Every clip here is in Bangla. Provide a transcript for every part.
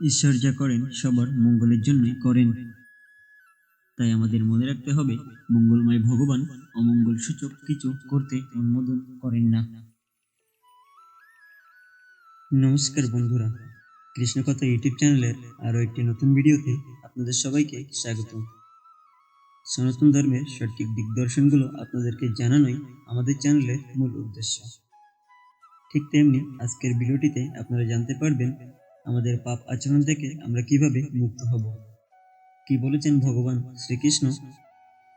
ঈশ্বর যা করেন, সবার মঙ্গলের জন্যই করেন। তাই আমাদের মনে রাখতে হবে, মঙ্গলময় ভগবান অমঙ্গল সূচক কিছু করতে অনুমোদন করেন না। নমস্কার বন্ধুরা, কৃষ্ণকথা ইউটিউব চ্যানেলের আরও একটি নতুন ভিডিওতে আপনাদের সবাইকে স্বাগত। সনাতন ধর্মের সঠিক দিগদর্শনগুলো আপনাদেরকে জানানোই আমাদের চ্যানেলের মূল উদ্দেশ্য। ঠিক তেমনি আজকের ভিডিওটিতে আপনারা জানতে পারবেন আমাদের পাপ আচরণ থেকে আমরা কীভাবে মুক্ত হব? কি বলেছেন ভগবান শ্রীকৃষ্ণ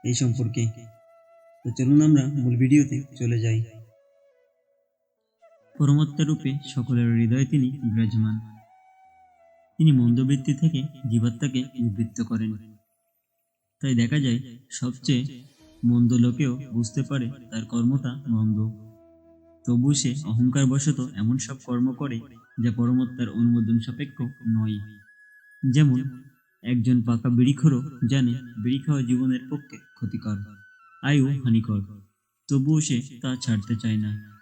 এই সম্পর্কে? তো চলুন আমরা মূল ভিডিওতে চলে যাই। পরমাত্মা রূপে সকলের হৃদয়ে তিনি বিরাজমান। তিনি মন্দবৃত্তি থেকে জীবাত্মাকে নিবৃত্ত করেন। তাই দেখা যায়, সবচেয়ে মন্দ লোকেও বুঝতে পারে তার কর্মটা মন্দ। তবু সে অহংকার বশত এমন সব কর্ম করে যা পরমাত্মার অনুমোদন সাপেক্ষ নয়। যেমন, একজন পাকা বিড়িখোরও জানে বিড়ি খাওয়া জীবনের পক্ষে ক্ষতিকর আয়ু হানিকর, তবুও সে তা ছাড়তে চায় না।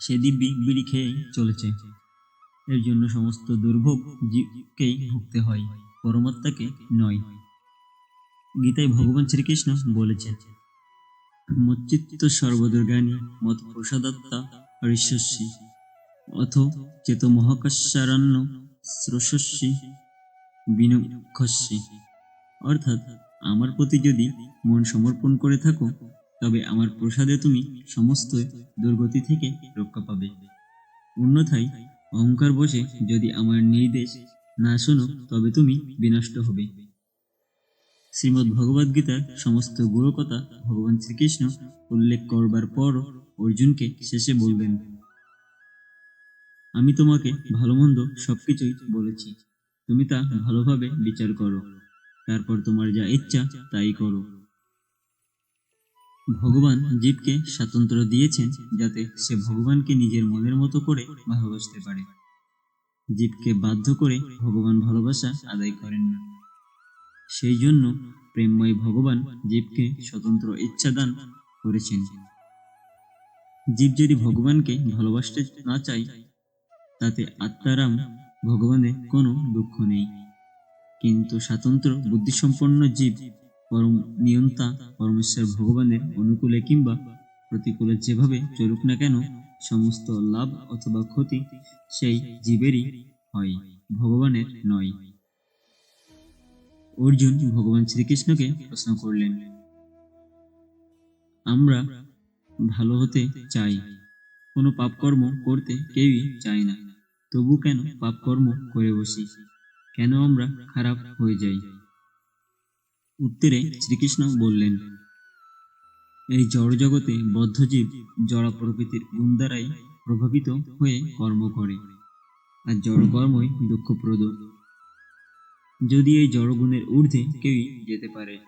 সে দিব্যি বিড়ি খেয়েই চলেছে। এর জন্য সমস্ত দুর্ভোগ জীবকেই ভুগতে হয় পরমাত্মাকে নয়। গীতায় ভগবান শ্রীকৃষ্ণ বলেছেন মচ্চিত্ত সর্বদুর্গানি মত প্রসাদাত্মা ঋষ্যসী অথ চেত মহাকাশারণ্য স্রোষস্যী বিনক্ষস্যী অর্থাৎ আমার প্রতি যদি মন সমর্পণ করে থাকো, তবে আমার প্রসাদে তুমি সমস্ত দুর্গতি থেকে রক্ষা পাবে। অন্যথায় অহংকার বসে যদি আমার নির্দেশ না শোনো, তবে তুমি বিনষ্ট হবে। শ্রীমদ্ ভগবদ গীতার সমস্ত গুরু কথা ভগবান শ্রীকৃষ্ণ উল্লেখ করবার পর অর্জুনকে শেষে বলবেন আমি তোমাকে ভালো মন্দ সবকিছুই বলেছি। তুমি তা ভালোভাবে বিচার করো। তারপর তোমার যা ইচ্ছা তাই করো। ভগবান জীবকে স্বাতন্ত্র দিয়েছেন যাতে সে ভগবানকে নিজের মনের মতো করে ভালোবাসতে পারে। জীবকে বাধ্য করে ভগবান ভালোবাসা আদায় করেন না। সেই জন্য প্রেমময় ভগবান জীবকে স্বতন্ত্র ইচ্ছা দান করেছেন। জীব যদি ভগবানকে ভালোবাসতে না চায়, তাতে আত্মারাম ভগবানের কোনো দুঃখ নেই। কিন্তু স্বাতন্ত্র বুদ্ধিসম্পন্ন জীব পরম নিয়ন্তা পরমেশ্বর ভগবানের অনুকূলে কিংবা প্রতিকূলে যেভাবে চলুক না কেন, সমস্ত লাভ অথবা ক্ষতি সেই জীবেরই হয়, ভগবানের নয়। অর্জুন ভগবান শ্রীকৃষ্ণকে প্রশ্ন করলেন, আমরা ভালো হতে চাই। কোনো পাপকর্ম করতে কেউই চায় না। তবু কেন পাপকর্ম করে বসি? কেন আমরা খারাপ হয়ে যাই? উত্তরে শ্রীকৃষ্ণ বললেন, এই জড়জগতে বদ্ধজীব জড়া প্রকৃতির গুণ দ্বারাই প্রভাবিত হয়ে কর্ম করে। আর জড়কর্মই দুঃখপ্রদ। যদি এই জড়গুণের ঊর্ধ্বে কেউই যেতে পারে,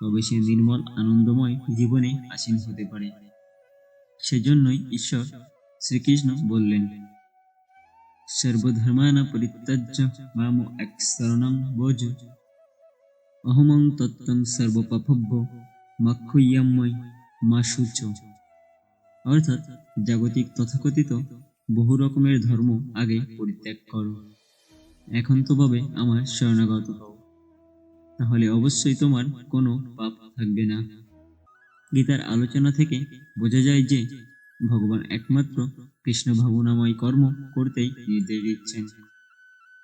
তবে সে নির্মল, আনন্দময় জীবনে আসীন হতে পারে। সেজন্যই ঈশ্বর শ্রীকৃষ্ণ বললেন, সর্বধর্মানা পরিত্যাজ্য মাম এক শরণং বোঝ অহমং তত্ত্বং সর্বপাপভ্য মাক্ষুয়াম্ময় মা সূচ। অর্থাৎ জাগতিক তথাকথিত বহু রকমের ধর্ম আগে পরিত্যাগ করো। এখন তো ভাবে আমার শরণাগত হও। তাহলে অবশ্যই তোমার কোনো পাপ থাকবে না। গীতার আলোচনা থেকে বোঝা যায় যে ভগবান একমাত্র কৃষ্ণ ভাবনাময় কর্ম করতেই নির্দেশ দিচ্ছেন।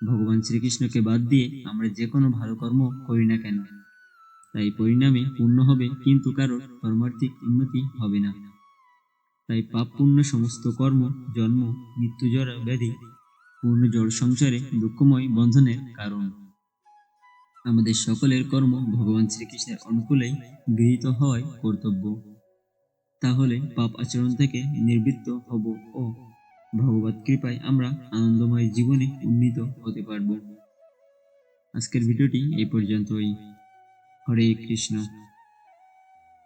ভগবান শ্রীকৃষ্ণকে বাদ দিয়ে আমরা যে কোনো ভালো কর্ম করি না কেন। তাই পরিণামে পূর্ণ হবে কিন্তু কারোর কর্মার্থিক উন্নতি হবে না। তাই পাপ পূর্ণ সমস্ত কর্ম, জন্ম মৃত্যু জরা ব্যাধি পূর্ণ জড় সংসারে দুঃখময় বন্ধনের কারণ। আমাদের সকলের কর্ম ভগবান শ্রীকৃষ্ণের অনুকূলেই গৃহীত হয় কর্তব্য। তাহলে পাপ আচরণ থেকে নিবৃত্ত হব ও ভগবত কৃপায় আমরা আনন্দময় জীবনে উন্নীত হতে পারব। আজকের ভিডিওটি এই পর্যন্তই। হরে কৃষ্ণ।